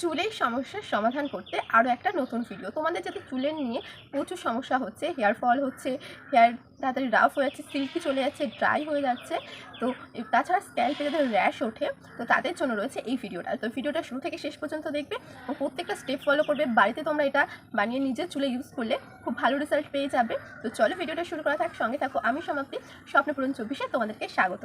চুলের সমস্যার সমাধান করতে আরও একটা নতুন ভিডিও তোমাদের যাতে চুলের নিয়ে প্রচুর সমস্যা হচ্ছে হেয়ার ফল হচ্ছে হেয়ার তাড়াতাড়ি রাফ হয়ে যাচ্ছে সিল্কি চলে যাচ্ছে ড্রাই হয়ে যাচ্ছে, তো তাছাড়া স্ক্যাল্পে যাদের র্যাশ ওঠে, তো তাদের জন্য রয়েছে এই ভিডিওটা তো ভিডিওটা শুরু থেকে শেষ পর্যন্ত দেখবে ও প্রত্যেকটা স্টেপ ফলো করবে। বাড়িতে তোমরা এটা বানিয়ে নিজের চুলে ইউজ করলে খুব ভালো রেজাল্ট পেয়ে যাবে। তো চলো ভিডিওটা শুরু করা থাক, সঙ্গে থাকো। আমি সমাপ্তি, স্বপ্নপূরণ চব্বিশে তোমাদেরকে স্বাগত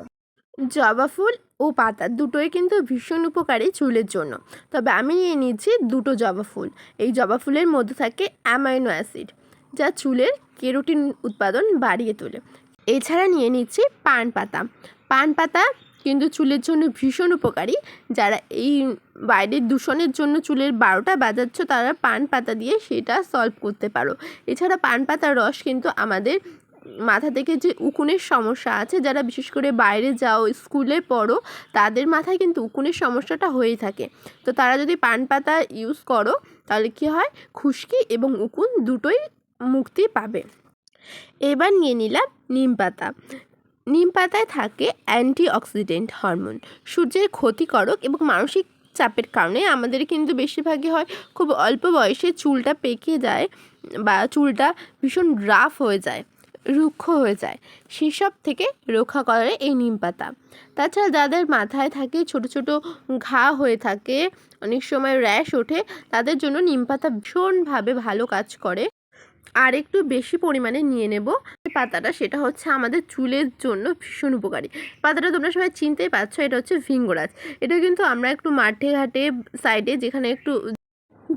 জবা ফুল ও পাতা দুটোই কিন্তু ভীষণ উপকারী চুলের জন্য। তবে আমি নিয়ে নিচ্ছি দুটো জবা ফুল। এই জবা ফুলের মধ্যে থাকে অ্যামাইনো অ্যাসিড, যা চুলের কেরোটিন উৎপাদন বাড়িয়ে তোলে। এছাড়া নিয়ে নিচ্ছি পান পাতা। পান পাতা কিন্তু চুলের জন্য ভীষণ উপকারী। যারা এই বাইরের দূষণের জন্য চুলের বারোটা বাজাচ্ছ, তারা পান পাতা দিয়ে সেটা সলভ করতে পারো। এছাড়া পান পাতার রস কিন্তু আমাদের মাথা থেকে যে উকুনের সমস্যা আছে, যারা বিশেষ করে বাইরে যাও, স্কুলে পড়ো, তাদের মাথায় কিন্তু উকুনের সমস্যাটা হয়েই থাকে। তো তারা যদি পান পাতা ইউজ করো, তাহলে কী হয়? খুশকি এবং উকুন দুটোই মুক্তি পাবে। এবার নিয়ে নিলাম নিম পাতা। নিম পাতায় থাকে অ্যান্টিঅক্সিডেন্ট হরমোন। সূর্যের ক্ষতিকারক এবং মানসিক চাপের কারণে আমাদের কিন্তু বেশিরভাগই হয় খুব অল্প বয়সে চুলটা পেকে যায় বা চুলটা ভীষণ রাফ হয়ে যায়। রুক্ষ হয়ে যায়। সেসব থেকে রক্ষা করে এই নিম পাতা। তাছাড়া যাদের মাথায় থাকে ছোট ছোট ঘা হয়ে থাকে, অনেক সময় র্যাশ ওঠে, তাদের জন্য নিম পাতা ভীষণভাবে ভালো কাজ করে। আর একটু বেশি পরিমাণে নিয়ে নেব। পাতাটা সেটা হচ্ছে আমাদের চুলের জন্য ভীষণ উপকারী। পাতাটা তোমরা সবাই চিনতেই পারছ, এটা হচ্ছে ভিঙ্গরাজ। এটা কিন্তু আমরা একটু মাঠে ঘাটে, সাইডে যেখানে একটু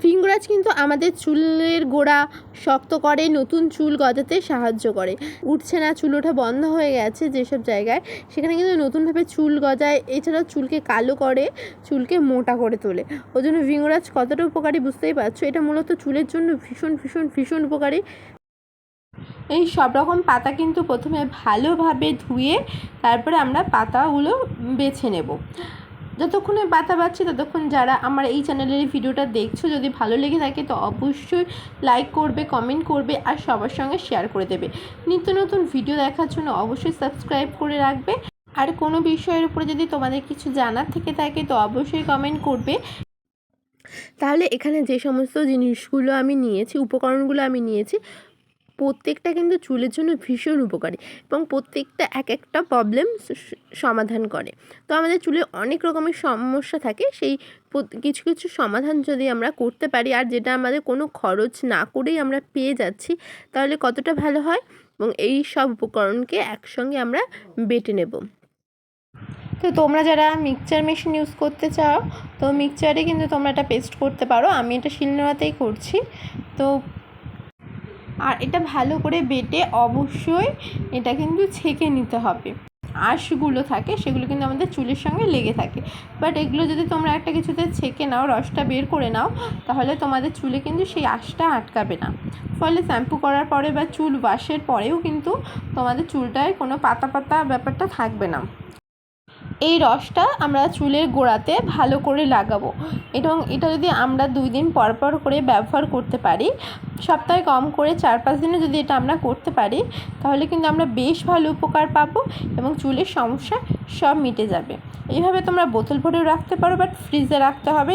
ভিঙ্গরাজ কিন্তু আমাদের চুলের গোড়া শক্ত করে, নতুন চুল গজাতে সাহায্য করে। উঠছে না, চুল ওঠা বন্ধ হয়ে গেছে যেসব জায়গায়। সেখানে কিন্তু নতুনভাবে চুল গজায়, এছাড়াও চুলকে কালো করে, চুলকে মোটা করে তোলে। ওই জন্য ভিঙ্গরাজ কতটা উপকারী বুঝতেই পারছ? এটা মূলত চুলের জন্য ভীষণ ভীষণ ভীষণ উপকারী। এই সব রকম পাতা কিন্তু প্রথমে ভালোভাবে ধুয়ে, তারপরে আমরা পাতাগুলো বেছে নেব। যতক্ষণে বাতা বাচ্ছি ততক্ষণ যারা আমার এই চ্যানেলের ভিডিওটা দেখছ, যদি ভালো লেগে থাকে তো অবশ্যই লাইক করবে কমেন্ট করবে আর সবার সঙ্গে শেয়ার করে দেবে। নিত্য নতুন ভিডিও দেখার জন্য অবশ্যই সাবস্ক্রাইব করে রাখবে। আর কোনো বিষয়ের উপরে যদি তোমাদের কিছু জানার থেকে থাকে তো অবশ্যই কমেন্ট করবে। তাহলে এখানে যে সমস্ত জিনিসগুলো আমি নিয়েছি, উপকরণগুলো আমি নিয়েছি প্রত্যেকটা কিন্তু চুলের জন্য ভীষণ উপকারী এবং প্রত্যেকটা এক একটা প্রবলেম সমাধান করে। তো আমাদের চুলে অনেক রকমের সমস্যা থাকে, সেই কিছু কিছু সমাধান যদি আমরা করতে পারি আর যেটা আমাদের কোনো খরচ না করেই আমরা পেয়ে যাচ্ছি, তাহলে কতটা ভালো হয়? এবং এই সব উপকরণকে একসঙ্গে আমরা বেটে নেব। তো তোমরা যারা মিক্সচার মেশিন ইউজ করতে চাও, তো মিক্সচারে কিন্তু তোমরা এটা পেস্ট করতে পারো। আমি এটা শিলনোড়াতেই করছি। তো আর এটা ভালো করে বেটে অবশ্যই এটা কিন্তু ছেঁকে নিতে হবে। আঁশগুলো থাকে, সেগুলো কিন্তু আমাদের চুলের সঙ্গে লেগে থাকে। বাট এগুলো যদি তোমরা একটা কিছুতে ছেঁকে নাও, রসটা বের করে নাও, তাহলে তোমাদের চুলে কিন্তু সেই আঁশটা আটকাবে না। ফলে শ্যাম্পু করার পরে বা চুল ওয়াশের পরেও কিন্তু তোমাদের চুলটায় কোনো পাতা পাতা ব্যাপারটা থাকবে না। এই রসটা আমরা চুলের গোড়াতে ভালো করে লাগাবো। এবং এটা যদি আমরা দুই দিন পর পর করে ব্যবহার করতে পারি, সপ্তাহে কম করে চার পাঁচ দিনে যদি এটা আমরা করতে পারি, তাহলে কিন্তু আমরা বেশ ভালো উপকার পাবো এবং চুলের সমস্যা সব মিটে যাবে। এইভাবে তোমরা বোতল ভরেও রাখতে পারো বাট ফ্রিজে রাখতে হবে।